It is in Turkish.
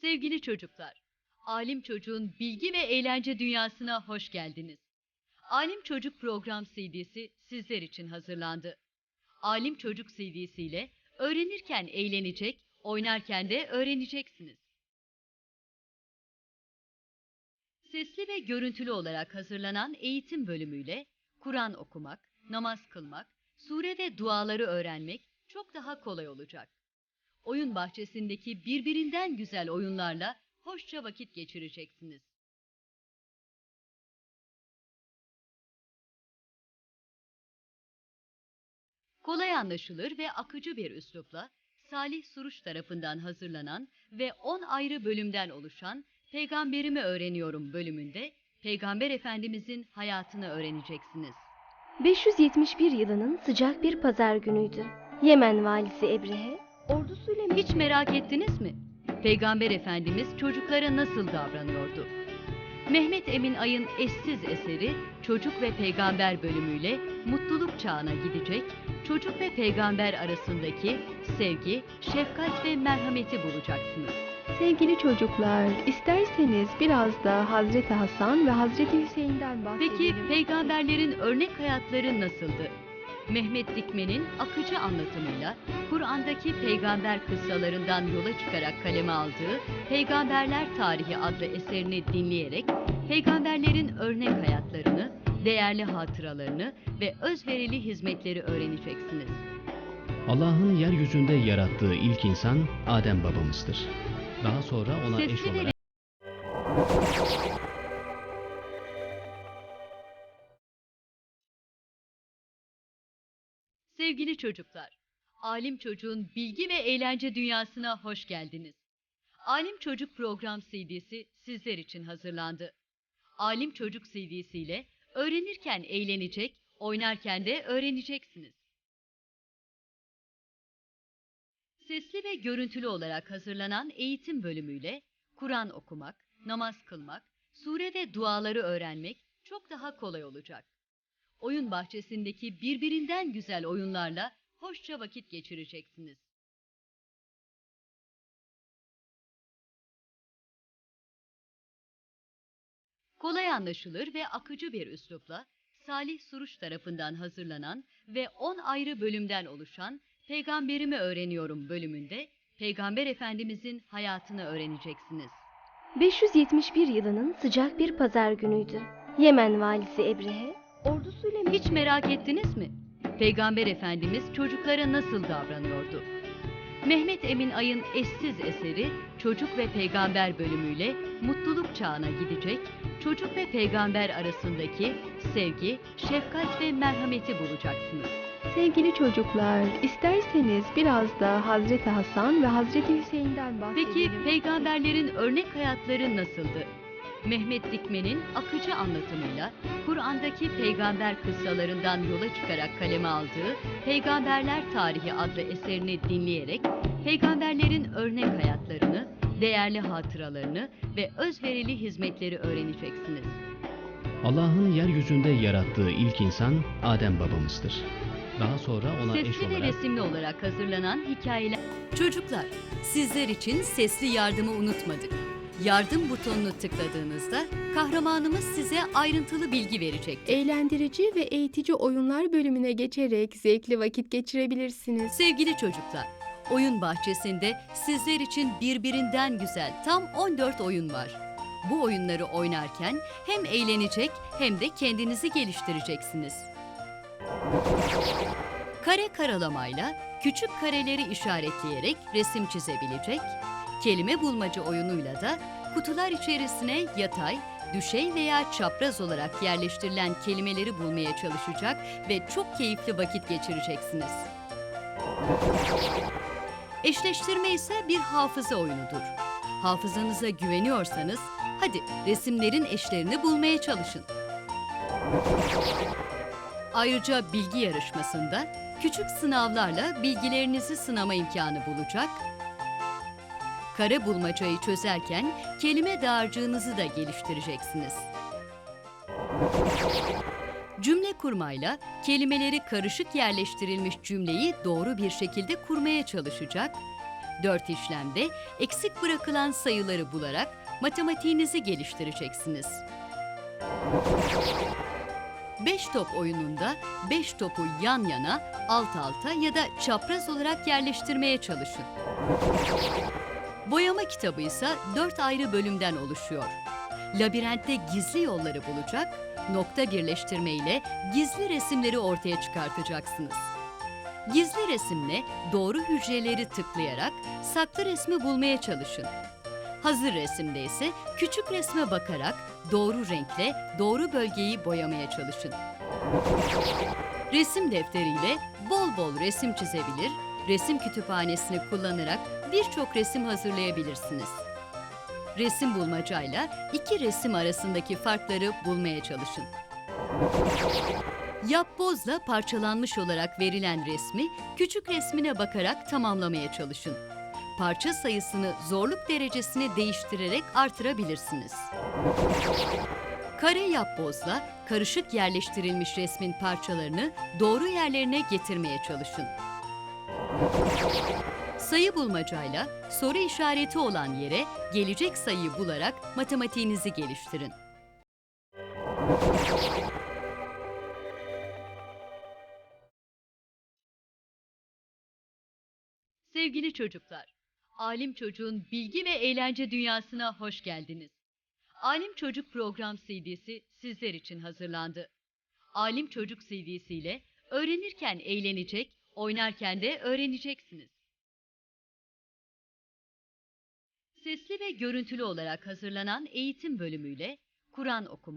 Sevgili çocuklar, Alim Çocuğun bilgi ve eğlence dünyasına hoş geldiniz. Alim Çocuk program CD'si sizler için hazırlandı. Alim Çocuk CD'si ile öğrenirken eğlenecek, oynarken de öğreneceksiniz. Sesli ve görüntülü olarak hazırlanan eğitim bölümüyle Kur'an okumak, namaz kılmak, sure ve duaları öğrenmek çok daha kolay olacak. Oyun bahçesindeki birbirinden güzel oyunlarla hoşça vakit geçireceksiniz. Kolay anlaşılır ve akıcı bir üslupla Salih Suruç tarafından hazırlanan ve 10 ayrı bölümden oluşan Peygamberimi Öğreniyorum bölümünde Peygamber Efendimizin hayatını öğreneceksiniz. 571 yılının sıcak bir pazar günüydü. Yemen valisi Ebrehe, ordusuyla Hiç merak ettiniz mi? Peygamber Efendimiz çocuklara nasıl davranıyordu? Mehmet Emin Ay'ın eşsiz eseri Çocuk ve Peygamber bölümüyle mutluluk çağına gidecek, çocuk ve peygamber arasındaki sevgi, şefkat ve merhameti bulacaksınız. Sevgili çocuklar, isterseniz biraz da Hazreti Hasan ve Hazreti Hüseyin'den bahsedelim. Peki peygamberlerin örnek hayatları nasıldı? Mehmet Dikmen'in akıcı anlatımıyla Kur'an'daki peygamber kıssalarından yola çıkarak kaleme aldığı Peygamberler Tarihi adlı eserini dinleyerek peygamberlerin örnek hayatlarını, değerli hatıralarını ve özverili hizmetleri öğreneceksiniz. Allah'ın yeryüzünde yarattığı ilk insan Adem babamızdır. Daha sonra ona eş Sesli olarak Sevgili çocuklar, Alim Çocuğun bilgi ve eğlence dünyasına hoş geldiniz. Alim Çocuk program CD'si sizler için hazırlandı. Alim Çocuk CD'si ile öğrenirken eğlenecek, oynarken de öğreneceksiniz. Sesli ve görüntülü olarak hazırlanan eğitim bölümüyle Kur'an okumak, namaz kılmak, sure ve duaları öğrenmek çok daha kolay olacak. Oyun bahçesindeki birbirinden güzel oyunlarla hoşça vakit geçireceksiniz. Kolay anlaşılır ve akıcı bir üslupla Salih Suruç tarafından hazırlanan ve 10 ayrı bölümden oluşan Peygamberimi Öğreniyorum bölümünde Peygamber Efendimizin hayatını öğreneceksiniz. 571 yılının sıcak bir pazar günüydü. Yemen valisi Ebrehe, ordusuyla Hiç merak ettiniz mi? Peygamber Efendimiz çocuklara nasıl davranıyordu? Mehmet Emin Ay'ın eşsiz eseri Çocuk ve Peygamber bölümüyle mutluluk çağına gidecek, çocuk ve peygamber arasındaki sevgi, şefkat ve merhameti bulacaksınız. Sevgili çocuklar, isterseniz biraz da Hazreti Hasan ve Hazreti Hüseyin'den bahsedelim. Peki peygamberlerin örnek hayatları nasıldı? Mehmet Dikmen'in akıcı anlatımıyla Kur'an'daki peygamber kıssalarından yola çıkarak kaleme aldığı Peygamberler Tarihi adlı eserini dinleyerek peygamberlerin örnek hayatlarını, değerli hatıralarını ve özverili hizmetleri öğreneceksiniz. Allah'ın yeryüzünde yarattığı ilk insan Adem babamızdır. Daha sonra ona eş Sesli ve olarak resimli olarak hazırlanan hikayeler. Çocuklar, sizler için sesli yardımı unutmadık. Yardım butonunu tıkladığınızda kahramanımız size ayrıntılı bilgi verecek. Eğlendirici ve eğitici oyunlar bölümüne geçerek zevkli vakit geçirebilirsiniz. Sevgili çocuklar, oyun bahçesinde sizler için birbirinden güzel tam 14 oyun var. Bu oyunları oynarken hem eğlenecek hem de kendinizi geliştireceksiniz. Kare karalamayla küçük kareleri işaretleyerek resim çizebilecek, kelime bulmaca oyunuyla da kutular içerisine yatay, düşey veya çapraz olarak yerleştirilen kelimeleri bulmaya çalışacak ve çok keyifli vakit geçireceksiniz. Eşleştirme ise bir hafıza oyunudur. Hafızanıza güveniyorsanız hadi resimlerin eşlerini bulmaya çalışın. Ayrıca bilgi yarışmasında küçük sınavlarla bilgilerinizi sınama imkanı bulacak, Kare bulmacayı çözerken kelime dağarcığınızı da geliştireceksiniz. Cümle kurmayla kelimeleri karışık yerleştirilmiş cümleyi doğru bir şekilde kurmaya çalışacak. Dört işlemde eksik bırakılan sayıları bularak matematiğinizi geliştireceksiniz. 5 top oyununda 5 topu yan yana, alt alta ya da çapraz olarak yerleştirmeye çalışın. Boyama kitabı ise 4 ayrı bölümden oluşuyor. Labirentte gizli yolları bulacak, nokta birleştirme ile gizli resimleri ortaya çıkartacaksınız. Gizli resimle doğru hücreleri tıklayarak saklı resmi bulmaya çalışın. Hazır resimde ise küçük resme bakarak doğru renkle doğru bölgeyi boyamaya çalışın. Resim defteriyle bol bol resim çizebilir, resim kütüphanesini kullanarak birçok resim hazırlayabilirsiniz. Resim bulmacayla iki resim arasındaki farkları bulmaya çalışın. Yapbozla parçalanmış olarak verilen resmi küçük resmine bakarak tamamlamaya çalışın. Parça sayısını zorluk derecesini değiştirerek artırabilirsiniz. Kare yapbozla karışık yerleştirilmiş resmin parçalarını doğru yerlerine getirmeye çalışın. Sayı bulmacayla soru işareti olan yere gelecek sayıyı bularak matematiğinizi geliştirin. Sevgili çocuklar, Alim Çocuğun bilgi ve eğlence dünyasına hoş geldiniz. Alim Çocuk program CD'si sizler için hazırlandı. Alim Çocuk CD'si ile öğrenirken eğlenecek, oynarken de öğreneceksiniz. Sesli ve görüntülü olarak hazırlanan eğitim bölümüyle Kur'an okuma,